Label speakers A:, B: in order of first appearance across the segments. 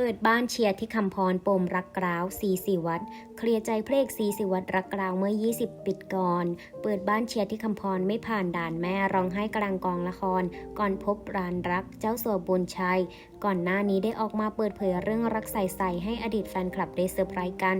A: เปิดบ้านเชียร์ที่คำพรปมรักกร้าวสีสิวัตเคลียร์ใจเพลงสีสิวัตรักกร้าวเมื่อ 20 ปิดก่อน เปิดบ้านเชียร์ที่คำพรไม่ผ่านด่านแม่ร้องไห้กลางกองละคร ก่อนพบรานรักเจ้าสัวบุญชัย ก่อนหน้านี้ได้ออกมาเปิดเผยเรื่องรักใส่ๆให้อดีตแฟนคลับได้เซอร์ไพรส์กัน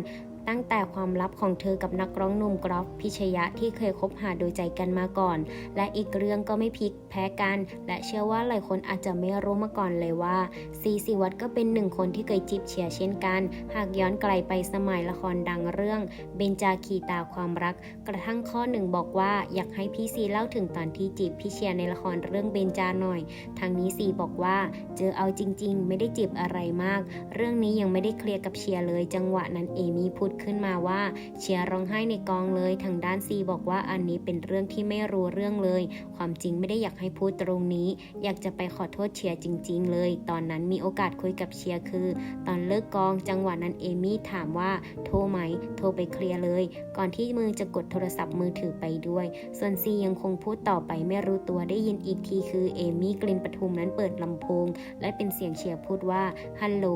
A: ตั้งแต่ความลับของเธอกับนักร้องหนุ่มกรอฟพิชยะที่เคยคบหาดูใจกันมาก่อน และอีกเรื่องก็ไม่พลิกแพ้กัน และเชื่อว่าหลายคนอาจจะไม่รู้มาก่อนเลยว่าซีสิวัตก็เป็นหนึ่งคนที่เคยจีบเชียเช่นกัน หากย้อนไกลไปสมัยละครดังเรื่องเบนจาคีตาความรัก กระทั่งข้อหนึ่งบอกว่าอยากให้พี่ซีเล่าถึงตอนที่จีบพี่เชียในละครเรื่องเบนจาหน่อย ทางนี้ซีบอกว่าเจอเอาจริง ๆ ไม่ได้จีบอะไรมาก เรื่องนี้ยังไม่ได้เคลียร์กับเชียเลยจังหวะนั้นเอมี่พูดขึ้นมาว่าเชียร์ร้องไห้ในกองเลยทางด้านซีบอกว่าอันนี้เป็นเรื่องที่ไม่รู้เรื่องเลย ความจริงไม่ได้อยากให้พูดตรงนี้ อยากจะไปขอโทษเชียร์จริง ๆ เลย ตอนนั้นมีโอกาสคุยกับเชียร์คือ ตอนเลิกกองจังหวะนั้นเอมี่ถามว่าโทรไหม โทรไปเคลียร์เลย ก่อนที่มือจะกดโทรศัพท์มือถือไปด้วย ส่วนซียังคงพูดต่อไปไม่รู้ตัวได้ยินอีกทีคือเอมี่กลิ่นปทุมนั้นเปิดลำโพง และเป็นเสียงเชียร์พูดว่าฮัลโหล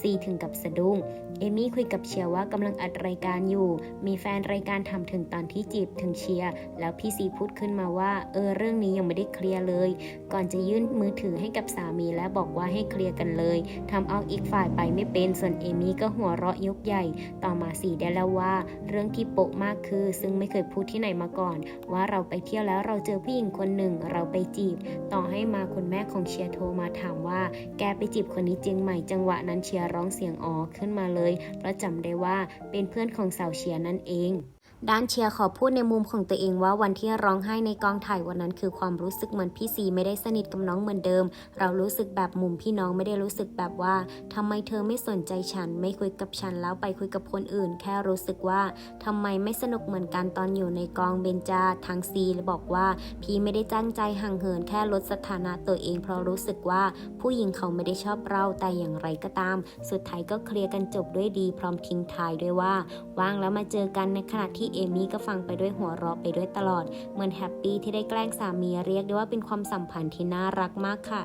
A: ซีถึงกับสะดุ้งเอมี่คุยกับเชียร์ว่ากำลังอัดรายการอยู่ มีแฟนรายการทำถึงตอนที่จีบถึงเชียร์ แล้วพี่ซีพูดขึ้นมาว่า เออเรื่องนี้ยังไม่ได้เคลียร์เลย ก่อนจะยื่นมือถือให้กับสามีและบอกว่าให้เคลียร์กันเลยทำเอาอีกฝ่ายไปไม่เป็น ส่วนเอมี่ก็หัวเราะยกใหญ่ ต่อมาสีได้แล้วว่า เรื่องที่โปะมากคือ ซึ่งไม่เคยพูดที่ไหนมาก่อน ว่าเราไปเที่ยวแล้วเราเจอผู้หญิงคนหนึ่งเราไปจีบ ต่อให้มาคุณแม่ของเชียร์โทรมาถามว่า แกไปจีบคนนี้จริงไหมจังหวะนั้นเชียร์ร้องเสียงอ๋อขึ้นมาเลยเพราะจำได้ว่า เป็นเพื่อนของสาวเชียร์นั่นเอง ด้านเชียร์ขอพูดในมุมของตัวเองว่าวันที่ร้องไห้ในกองถ่ายวันนั้นคือความรู้สึกเหมือนพี่ซีไม่ได้สนิทกับน้องเหมือนเดิม เรารู้สึกแบบมุมพี่น้องไม่ได้รู้สึกแบบว่าทำไมเธอไม่สนใจฉัน ไม่คุยกับฉันแล้วไปคุยกับคนอื่น แค่รู้สึกว่าทำไมไม่สนุกเหมือนกันตอนอยู่ในกองเบนจาทางซีบอกว่า พี่ไม่ได้จ้งใจห่างเหินแค่ลดสถานะตัวเอง เพราะรู้สึกว่าผู้หญิงเขาไม่ได้ชอบเราแต่อย่างไรก็ตาม สุดท้ายก็เคลียร์กันจบด้วยดี พร้อมทิ้งท้ายด้วยว่าว่างแล้วมาเจอกันในขณะที่ที่เอมี่ก็ฟังไปด้วยหัวเราะไปด้วยตลอด เหมือนแฮปปี้ที่ได้แกล้งสามีเรียกได้ว่าเป็นความสัมพันธ์ที่น่ารักมากค่ะ